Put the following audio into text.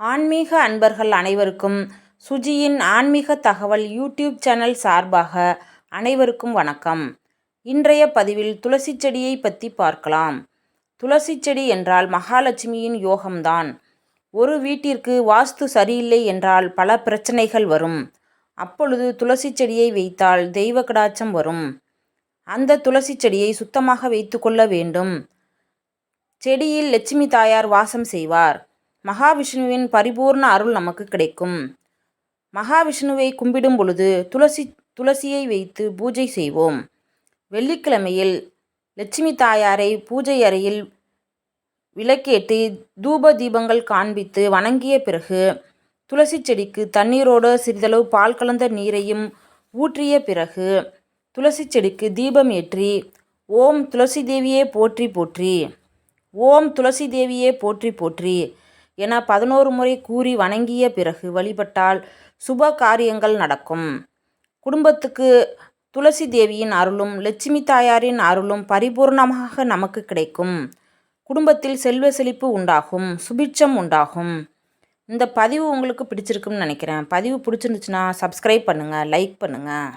ஆன்மீக அன்பர்கள் அனைவருக்கும் சுஜியின் ஆன்மீக தகவல் யூடியூப் சேனல் சார்பாக அனைவருக்கும் வணக்கம். இன்றைய பதிவில் துளசி செடியை பற்றி பார்க்கலாம். துளசி செடி என்றால் மகாலட்சுமியின் யோகம்தான். ஒரு வீட்டிற்கு வாஸ்து சரியில்லை என்றால் பல பிரச்சனைகள் வரும். அப்பொழுது துளசி செடியை வைத்தால் தெய்வ கடாச்சம் வரும். அந்த துளசி செடியை சுத்தமாக வைத்து கொள்ள வேண்டும். செடியில் லட்சுமி தாயார் வாசம் செய்வார். மகாவிஷ்ணுவின் பரிபூர்ண அருள் நமக்கு கிடைக்கும். மகாவிஷ்ணுவை கும்பிடும் பொழுது துளசி துளசியை வைத்து பூஜை செய்வோம். வெள்ளிக்கிழமையில் லட்சுமி தாயாரை பூஜை அறையில் விளக்கேற்றி தூப தீபங்கள் காண்பித்து வணங்கிய பிறகு துளசி செடிக்கு தண்ணீரோடு சிறிதளவு பால் கலந்த நீரையும் ஊற்றிய பிறகு துளசி செடிக்கு தீபம் ஏற்றி ஓம் துளசி தேவியே போற்றி போற்றி. ஓம் துளசி தேவியே போற்றி போற்றி. என பதினோரு முறை கூறி வணங்கிய பிறகு வழிபட்டால் சுப காரியங்கள் நடக்கும். குடும்பத்துக்கு துளசி தேவியின் அருளும் லட்சுமி தாயாரின் அருளும் பரிபூர்ணமாக நமக்கு கிடைக்கும். குடும்பத்தில் செல்வ செழிப்பு உண்டாகும் சுபிட்சம் உண்டாகும். இந்த பதிவு உங்களுக்கு பிடிச்சிருக்குன்னு நினைக்கிறேன். பதிவு பிடிச்சிருந்துச்சுன்னா சப்ஸ்கிரைப் பண்ணுங்கள் லைக் பண்ணுங்கள்